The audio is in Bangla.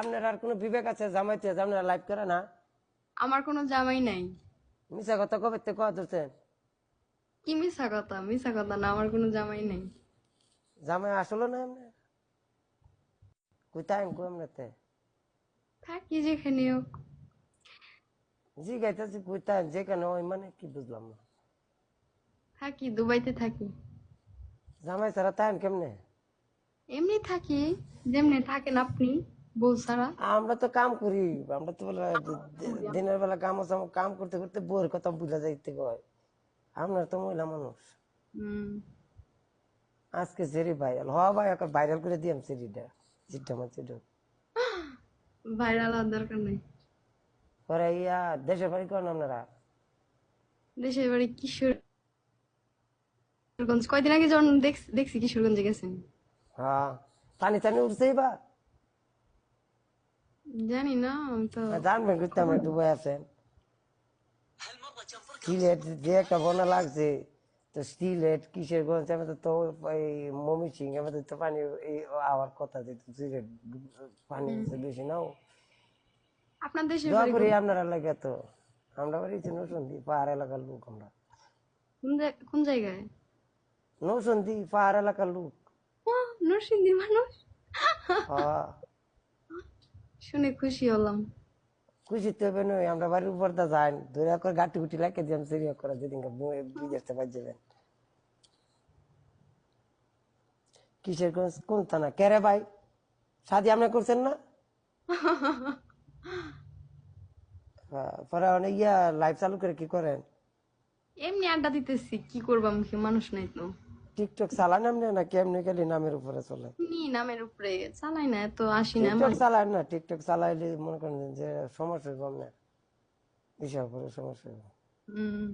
আপনার আর কোনো বিবেক আছে জামাইতে যে আপনারা লাইভ করে না? আমার কোনো জামাই নাই। মিশা কথা কবে থেকে কথা ধরছেন কি মিশা কথা? মিশা কথা না আমার কোনো জামাই নাই। জামাই আসলো না এমনি কোথায় কো এমনিতে থাকি যেখানে হোক। জি গাইতেছি কোথায় যেখানে ওই মানে কি বুঝলাম না। থাকি দুবাইতে থাকি। জামাই ছাড়া তাই কেমনে? এমনি থাকি যেমনি থাকেন আপনি। বউ ছাড়া আমরা তো কাম করি আমরা তো বলে দিনের বেলা কাম আছে কাম করতে করতে বউর কথা বুঝা যাইতে কয়। আপনার তো মহিলা মানুষ। আজকে সেরি ভাইরাল। হ ভাই ওকে ভাইরাল করে দিয়াম সেরিটা জিটটা আমার সেটা ভাইরাল হওয়ার দরকার নেই। পরে ইয়া দেশের বাড়ি করেন আপনারা? দেশের বাড়ি কিশোর কিশোরগঞ্জ। কয়দিন আগে যখন দেখছি কিশোরগঞ্জে গেছেন। হ্যাঁ পানি টানি উঠছে এবার। জানি না তো জানবেন কিন্তু আমরা ডুবে আছেন সিলেট যে একটা বন্যা লাগছে তো সিলেট কিসের গঞ্জ আমাদের তো এই মমি সিং আমাদের তো পানি এই আওয়ার কথা যেত সিলেট পানি বেশি নাও আপনার দেশের দোয়া করি আপনারা লাগে তো আমরা বাড়িতে নৌসন্দি পাহাড় এলাকার লোক আমরা কোন জায়গায় নৌসন্দি পাহাড় এলাকার লোক নরসিংদীর মানুষ হ্যাঁ শুনে খুশি হলাম। খুশি তো হবে নয় আমরা বাড়ির উপর দা যাই ধরে করে গাটি গুটি লাগে দিলাম সিরিয়া করে যেদিন বিদেশে বাজ যাবেন। কিসের কোন কোন থানা? কেরে ভাই? শাদি আপনি করছেন না? হ্যাঁ, পরে অনেক ইয়া লাইভ চালু করে কি করেন? এমনি আড্ডা দিতেছি কি করবাম মানুষ নাই তো। টিকটক চালান আপনি না কেমনি গেলি নামের উপরে চলে? নি নামের উপরে চালাই না তো আসি না টিকটক চালান না টিকটক চালাইলে মনে করেন যে সমস্যা হবে না। বিশাল উপরে সমস্যা হবে হম।